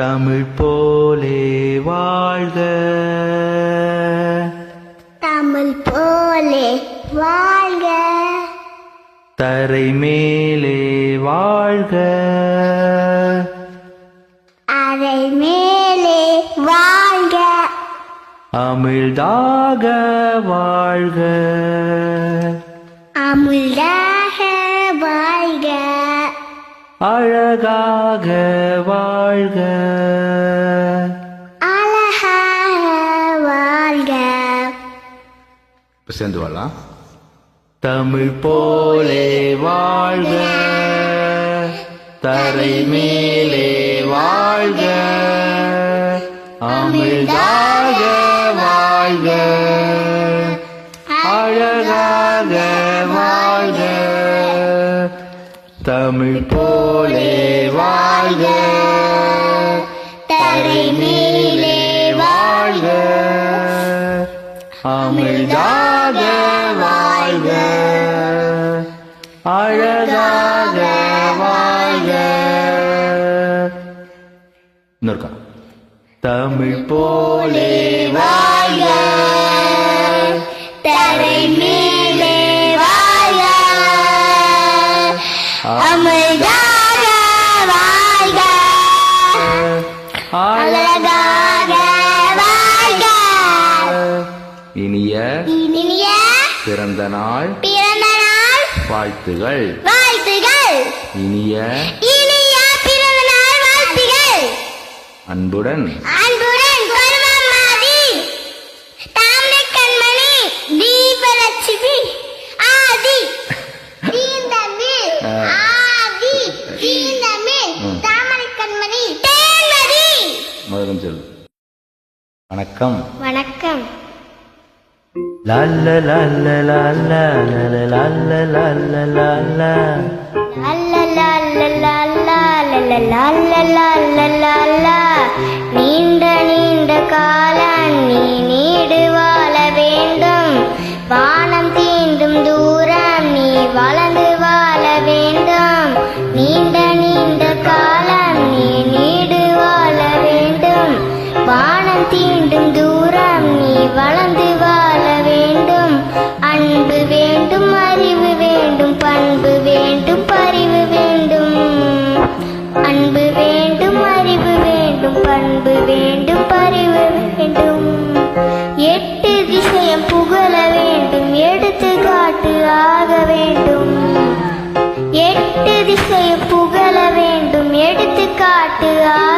தமிழ் போலே வாழ்க. தமிழ் போலே வாழ்க. தரை மேலே வாழ்க. அரை மேலே வாழ்க. அமிழ்தாக வாழ்க. அமிழ்தாக அழகாக வாழ்க. வாழ்க. இப்போ சேர்ந்து வாழலாம். தமிழ் போலே வாழ்க. தரை மேலே வாழ்க. அமிழ்தாக வாழ்க. அழகாக தமிழ் போலே வாழ்க. தரை மேலே வாழ்க. அமிழ்தாக வாழ்க. அழகாக வாழ்க. இன்னொருக்கா தமிழ் போலே வாழ்க. இனிய இனிய பிறந்த நாள். பிறந்த நாள். வாழ்த்துகள். வாழ்த்துகள். இனிய இனிய பிறந்த நாள் வாழ்த்துகள். அன்புடன். வணக்கம் வணக்கம் லல்ல லல்ல லல்ல லல்ல லல்ல லல்ல நீண்ட நீண்ட காலம் நீ நீடு வாழ வேண்டும் வானம் தீண்டும் தூரம் நீ வளர்ந்து வாழ வேண்டும். அன்பு வேண்டும் அறிவு வேண்டும் பண்பு வேண்டும் பறிவு வேண்டும். அன்பு வேண்டும் அறிவு வேண்டும் பண்பு வேண்டும் பறிவு வேண்டும். எட்டு விஷயம் புகழ வேண்டும் எடுத்துக்காட்டு ஆக வேண்டும். எட்டு திசையை புகழ வேண்டும் எடுத்துக்காட்டு ஆக